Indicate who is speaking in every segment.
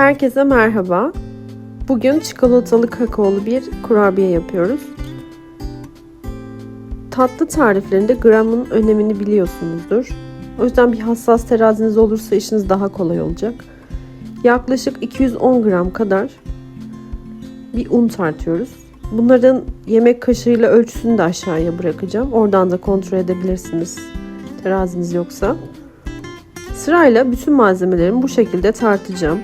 Speaker 1: Herkese merhaba. Bugün çikolatalı kakaolu bir kurabiye yapıyoruz. Tatlı tariflerinde gramın önemini biliyorsunuzdur. O yüzden bir hassas teraziniz olursa işiniz daha kolay olacak. Yaklaşık 210 gram kadar bir un tartıyoruz. Bunların yemek kaşığıyla ölçüsünü de aşağıya bırakacağım. Oradan da kontrol edebilirsiniz teraziniz yoksa. Sırayla bütün malzemelerimi bu şekilde tartacağım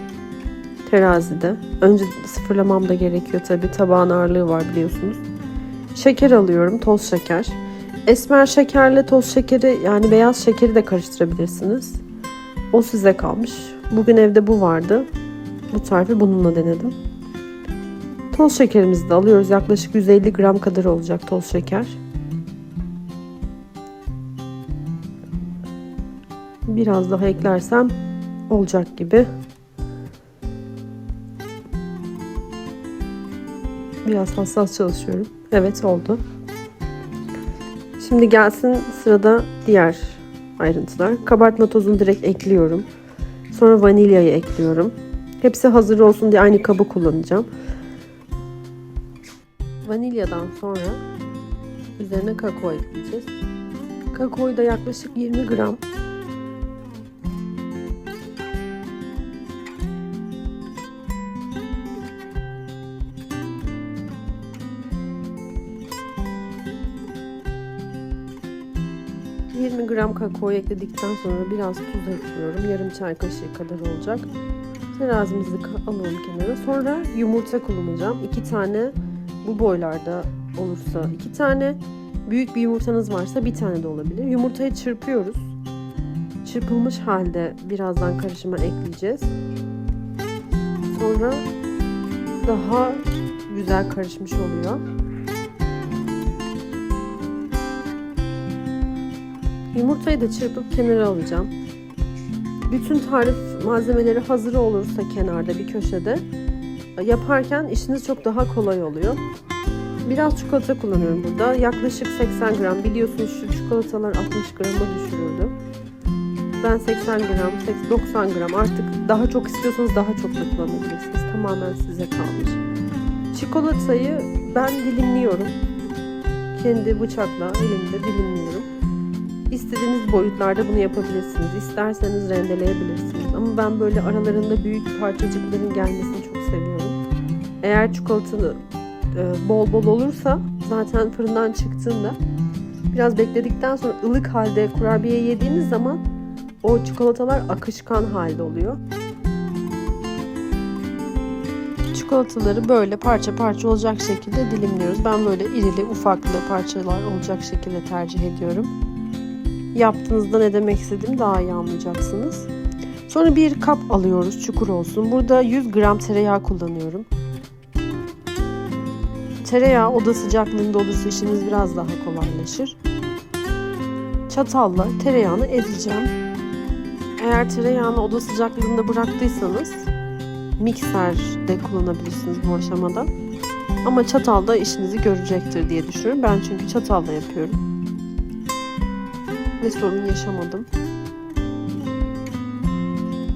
Speaker 1: terazide. Önce sıfırlamam da gerekiyor tabi tabağın ağırlığı var biliyorsunuz. Şeker alıyorum toz şeker. Esmer şekerle toz şekeri yani beyaz şekeri de karıştırabilirsiniz. O size kalmış. Bugün evde bu vardı. Bu tarifi bununla denedim. Toz şekerimizi de alıyoruz. Yaklaşık 150 gram kadar olacak toz şeker. Biraz daha eklersem olacak gibi. Biraz hassas çalışıyorum. Evet oldu. Şimdi gelsin sırada diğer ayrıntılar. Kabartma tozunu direkt ekliyorum. Sonra vanilyayı ekliyorum. Hepsi hazır olsun diye aynı kabı kullanacağım. Vanilyadan sonra üzerine kakao ekleyeceğiz. Kakaoyu da yaklaşık 20 gram ...20 gram kakao ekledikten sonra biraz tuz ekliyorum. Yarım çay kaşığı kadar olacak. Terazimizi alalım kenara. Sonra yumurta kullanacağım. İki tane bu boylarda olursa iki tane. Büyük bir yumurtanız varsa bir tane de olabilir. Yumurtayı çırpıyoruz. Çırpılmış halde birazdan karışıma ekleyeceğiz. Sonra daha güzel karışmış oluyor. Yumurtayı da çırpıp kenara alacağım. Bütün tarif malzemeleri hazır olursa kenarda bir köşede yaparken işiniz çok daha kolay oluyor. Biraz çikolata kullanıyorum burada. Yaklaşık 80 gram. Biliyorsunuz şu çikolatalar 60 grama düşürüldü. Ben 80 gram, 90 gram artık daha çok istiyorsanız daha çok da kullanabilirsiniz. Tamamen size kalmış. Çikolatayı ben dilimliyorum. Kendi bıçakla elimde dilimliyorum. İstediğiniz boyutlarda bunu yapabilirsiniz. İsterseniz rendeleyebilirsiniz. Ama ben böyle aralarında büyük parçacıkların gelmesini çok seviyorum. Eğer çikolatalı e, bol bol olursa zaten fırından çıktığında biraz bekledikten sonra ılık halde kurabiye yediğiniz zaman o çikolatalar akışkan halde oluyor. Çikolataları böyle parça parça olacak şekilde dilimliyoruz. Ben böyle irili ufaklı parçalar olacak şekilde tercih ediyorum. Yaptığınızda ne demek istediğimi daha iyi anlayacaksınız. Sonra bir kap alıyoruz çukur olsun. Burada 100 gram tereyağı kullanıyorum. Tereyağı oda sıcaklığında olursa işiniz biraz daha kolaylaşır. Çatalla tereyağını ezeceğim. Eğer tereyağını oda sıcaklığında bıraktıysanız mikserde kullanabilirsiniz bu aşamada. Ama çatalda işinizi görecektir diye düşünüyorum. Ben çünkü çatalla yapıyorum. Ve sorun yaşamadım.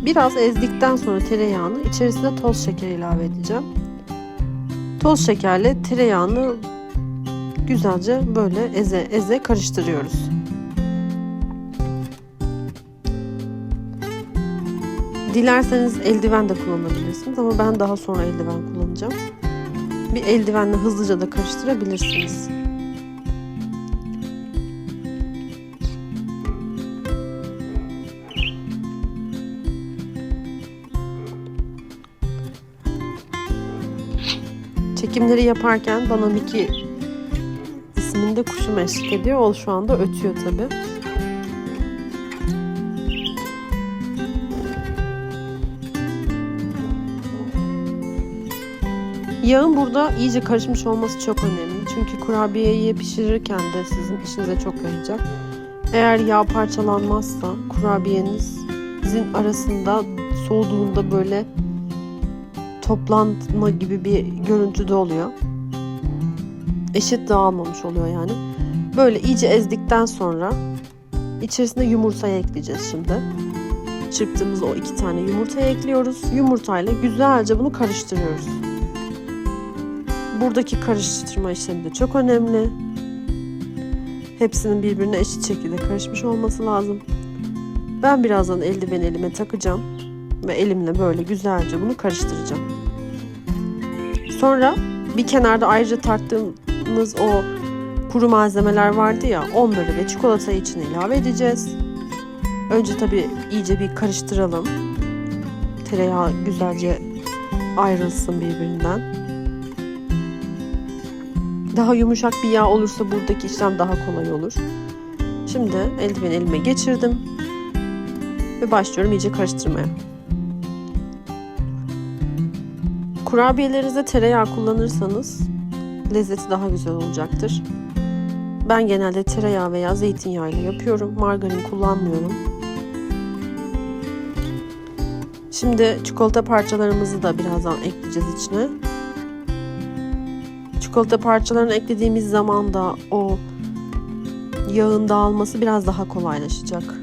Speaker 1: Biraz ezdikten sonra tereyağını içerisine toz şeker ilave edeceğim. Toz şekerle tereyağını güzelce böyle eze eze karıştırıyoruz. Dilerseniz eldiven de kullanabilirsiniz ama ben daha sonra eldiven kullanacağım. Bir eldivenle hızlıca da karıştırabilirsiniz. Çekimleri yaparken bana Miki isminde kuşum eşlik ediyor. O şu anda ötüyor tabi. Yağın burada iyice karışmış olması çok önemli. Çünkü kurabiyeyi pişirirken de sizin işinize çok yarayacak. Eğer yağ parçalanmazsa kurabiyenizin arasında soğuduğunda böyle toplanma gibi bir görüntüde oluyor. Eşit dağılmamış oluyor yani. Böyle iyice ezdikten sonra içerisine yumurtayı ekleyeceğiz şimdi. çırptığımız o iki tane yumurtayı ekliyoruz. Yumurtayla güzelce bunu karıştırıyoruz. Buradaki karıştırma işlemi de çok önemli. Hepsinin birbirine eşit şekilde karışmış olması lazım. Ben birazdan eldiven elime takacağım ve elimle böyle güzelce bunu karıştıracağım. Sonra bir kenarda ayrıca tarttığımız o kuru malzemeler vardı ya onları ve çikolatayı içine ilave edeceğiz. Önce tabii iyice bir karıştıralım. Tereyağı güzelce ayrılsın birbirinden. Daha yumuşak bir yağ olursa buradaki işlem daha kolay olur. Şimdi eldiveni elime geçirdim. Ve başlıyorum iyice karıştırmaya. Kurabiyelerinizde tereyağı kullanırsanız lezzeti daha güzel olacaktır. Ben genelde tereyağı veya zeytinyağı ile yapıyorum. Margarin kullanmıyorum. Şimdi çikolata parçalarımızı da birazdan ekleyeceğiz içine. Çikolata parçalarını eklediğimiz zaman da o yağın dağılması biraz daha kolaylaşacak.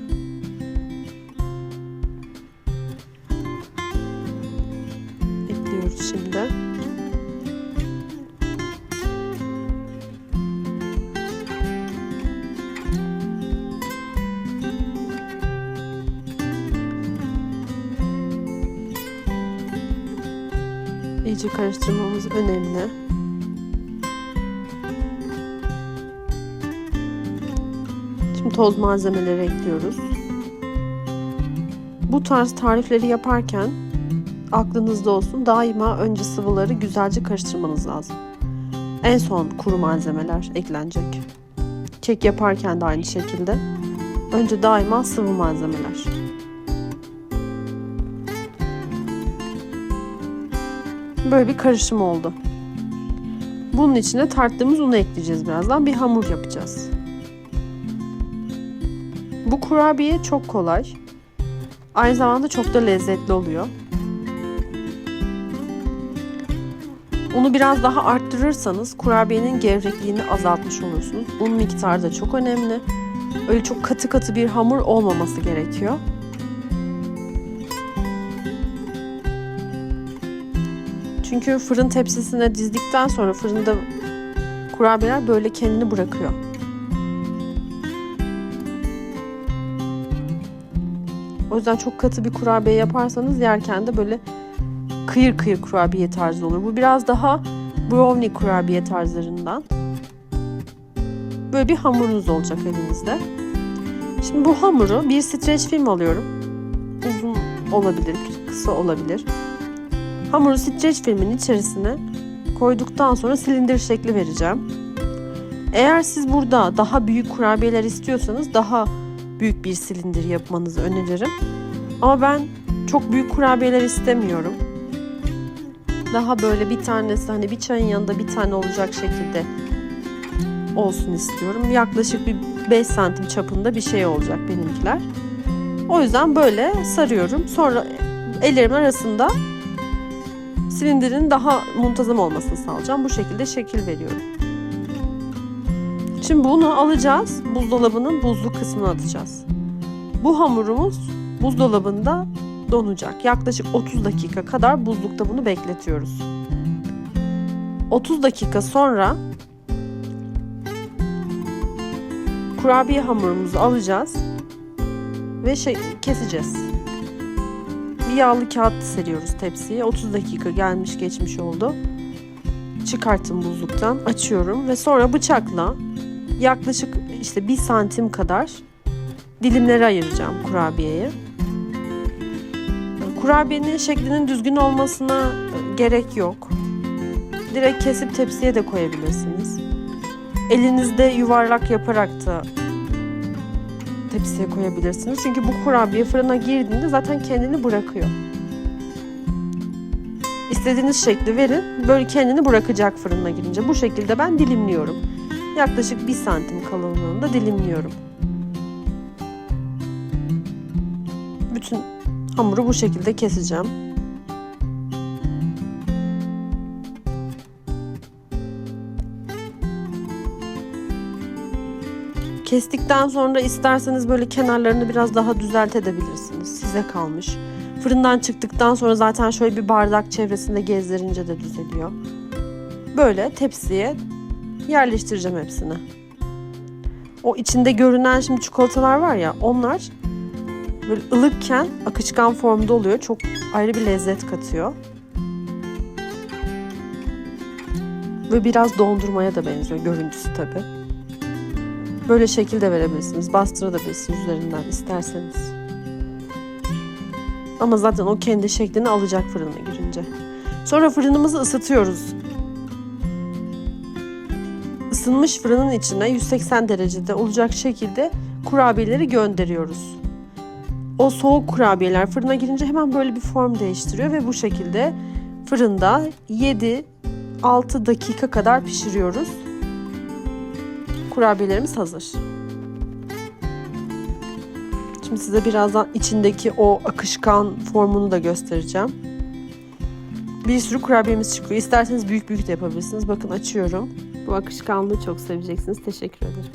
Speaker 1: Ekliyoruz şimdi. İyice karıştırmamız önemli. Şimdi toz malzemeleri ekliyoruz. Bu tarz tarifleri yaparken aklınızda olsun daima önce sıvıları güzelce karıştırmanız lazım. En son kuru malzemeler eklenecek. Kek yaparken de aynı şekilde. Önce daima sıvı malzemeler. Böyle bir karışım oldu. Bunun içine tarttığımız unu ekleyeceğiz birazdan. Bir hamur yapacağız. Bu kurabiye çok kolay. Aynı zamanda çok da lezzetli oluyor. Unu biraz daha arttırırsanız kurabiyenin gevrekliğini azaltmış olursunuz. Un miktarı da çok önemli. Öyle çok katı katı bir hamur olmaması gerekiyor. Çünkü fırın tepsisine dizdikten sonra fırında kurabiyeler böyle kendini bırakıyor. O yüzden çok katı bir kurabiye yaparsanız yerken de böyle kıyır kıyır kurabiye tarzı olur. Bu biraz daha brownie kurabiye tarzlarından. Böyle bir hamurunuz olacak elinizde. Şimdi bu hamuru bir streç film alıyorum. Uzun olabilir, kısa olabilir. Hamuru streç filmin içerisine koyduktan sonra silindir şekli vereceğim. Eğer siz burada daha büyük kurabiyeler istiyorsanız daha büyük bir silindir yapmanızı öneririm. Ama ben çok büyük kurabiyeler istemiyorum. Daha böyle bir tanesi hani bir çayın yanında bir tane olacak şekilde olsun istiyorum. Yaklaşık bir 5 santim çapında bir şey olacak benimkiler. O yüzden böyle sarıyorum. Sonra ellerimin arasında silindirin daha muntazam olmasını sağlayacağım. Bu şekilde şekil veriyorum. Şimdi bunu alacağız. Buzdolabının buzlu kısmına atacağız. Bu hamurumuz buzdolabında donacak. Yaklaşık 30 dakika kadar buzlukta bunu bekletiyoruz. 30 dakika sonra kurabiye hamurumuzu alacağız ve şey keseceğiz. Bir yağlı kağıt seriyoruz tepsiye. 30 dakika gelmiş geçmiş oldu. Çıkarttım buzluktan, açıyorum ve sonra bıçakla yaklaşık işte bir santim kadar dilimlere ayıracağım kurabiyeyi. Kurabiyenin şeklinin düzgün olmasına gerek yok. Direkt kesip tepsiye de koyabilirsiniz. Elinizde yuvarlak yaparak da tepsiye koyabilirsiniz. Çünkü bu kurabiye fırına girdiğinde zaten kendini bırakıyor. İstediğiniz şekli verin. Böyle kendini bırakacak fırına girince. Bu şekilde ben dilimliyorum. Yaklaşık bir santim kalınlığında dilimliyorum. Hamuru bu şekilde keseceğim. Kestikten sonra isterseniz böyle kenarlarını biraz daha düzeltebilirsiniz. Size kalmış. Fırından çıktıktan sonra zaten şöyle bir bardak çevresinde gezdirince de düzeliyor. Böyle tepsiye yerleştireceğim hepsini. O içinde görünen şimdi çikolatalar var ya onlar böyle ılıkken akışkan formda oluyor. Çok ayrı bir lezzet katıyor. Ve biraz dondurmaya da benziyor görüntüsü tabi. Böyle şekilde verebilirsiniz. Bastırabilirsiniz üzerinden isterseniz. Ama zaten o kendi şeklini alacak fırına girince. Sonra fırınımızı ısıtıyoruz. Isınmış fırının içine 180 derecede olacak şekilde kurabiyeleri gönderiyoruz. O soğuk kurabiyeler fırına girince hemen böyle bir form değiştiriyor ve bu şekilde fırında 7 6 dakika kadar pişiriyoruz. Kurabiyelerimiz hazır. Şimdi size birazdan içindeki o akışkan formunu da göstereceğim. Bir sürü kurabiyemiz çıkıyor. İsterseniz büyük büyük de yapabilirsiniz. Bakın açıyorum. Bu akışkanlığı çok seveceksiniz. Teşekkür ederim.